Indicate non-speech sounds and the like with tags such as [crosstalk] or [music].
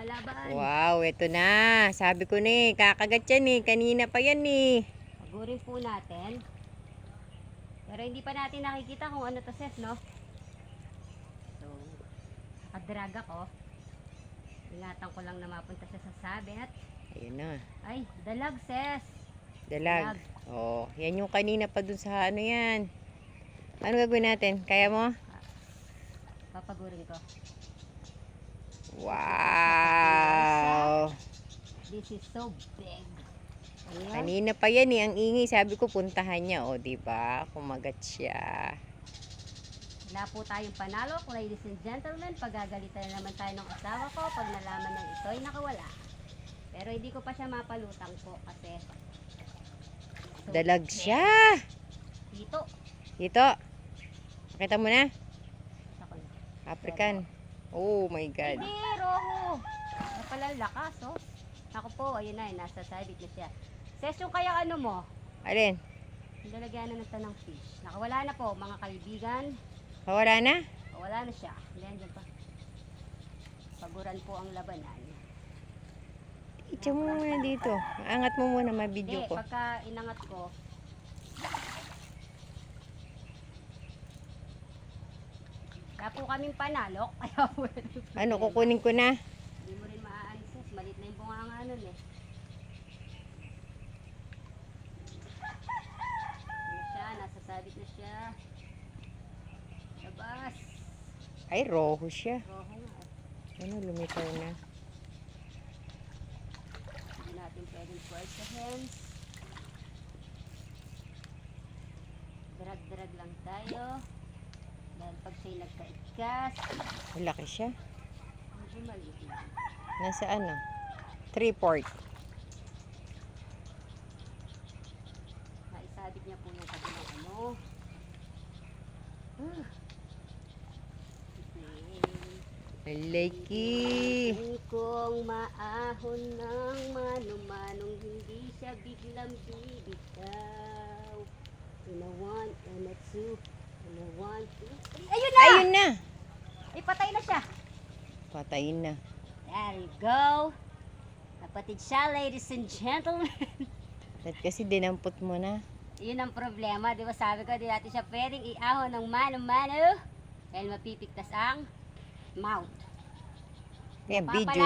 lumalaban. Wow, ito na. Sabi ko na eh, kakagat yan eh. Kanina pa yan eh. Pagurin po natin. Pero hindi pa natin nakikita kung ano to, Seth, no? So, nakadrag ako. Ingatan ko lang na mapunta siya sa sabit. Ayun na. Ay, dalag, Seth. Dalag. Oh, yan yung kanina pa dun sa ano yan. Ano gagawin natin? Kaya mo? Papagurin ko. Wow! This is so big. Ayan. Kanina pa yan eh. Ang ingay. Sabi ko puntahan niya. O, di ba? Kumagat siya. Wala po tayong panalo, ladies and gentlemen. Pagagalitan na naman tayo ng asawa ko pag nalaman ng ito'y nakawala. Pero hindi ko pa siya mapalutang po kasi so Dalag big. siya. Dito. Dito. Nakita mo na? Ako na. Oh my God. Hindi, roho. Ano pala lakas, oh. Ako po, ayun na, nasa sabit na siya. Ses, yung kaya ano mo, Alin? nilagyan na ng tanang fish. Nakawala na po, mga kaibigan. Wala na? Wala na siya. Hindi, andyan pa. Paguran po ang labanan. Itcha mo muna dito. Angat mo muna Hindi, ma-video ko. pagka inangat ko, Kaya po kaming panalo, kaya [laughs] po Ano, kukunin ko na. Hindi mo rin maaalis. Malit na yung bunganga nun eh. Ano siya, nasa sabit na siya. Labas. Ay, roho siya. Roho nga eh. Ano, lumitaw na. Hindi natin pwedeng pwersahin. Drag-drag lang tayo. Siya'y nagkaikas, Malaki siya. medyo maliit lang. Nasa ano? Three-port. Naisabit niya po yung kabilang ano. Ah. Malaki. Kong maahon ng manumanong hindi siya biglang bibitaw. In a one, and a two, in a one, two, three. Ayun na! Ayun na. Ay, patay na siya. Patayin na. There you go. Napatid siya, ladies and gentlemen. [laughs] At kasi dinampot mo na. Yun ang problema, di ba sabi ko, di natin siya pwedeng iahon ng mano-mano dahil mapipigtas ang mouth. Yan, video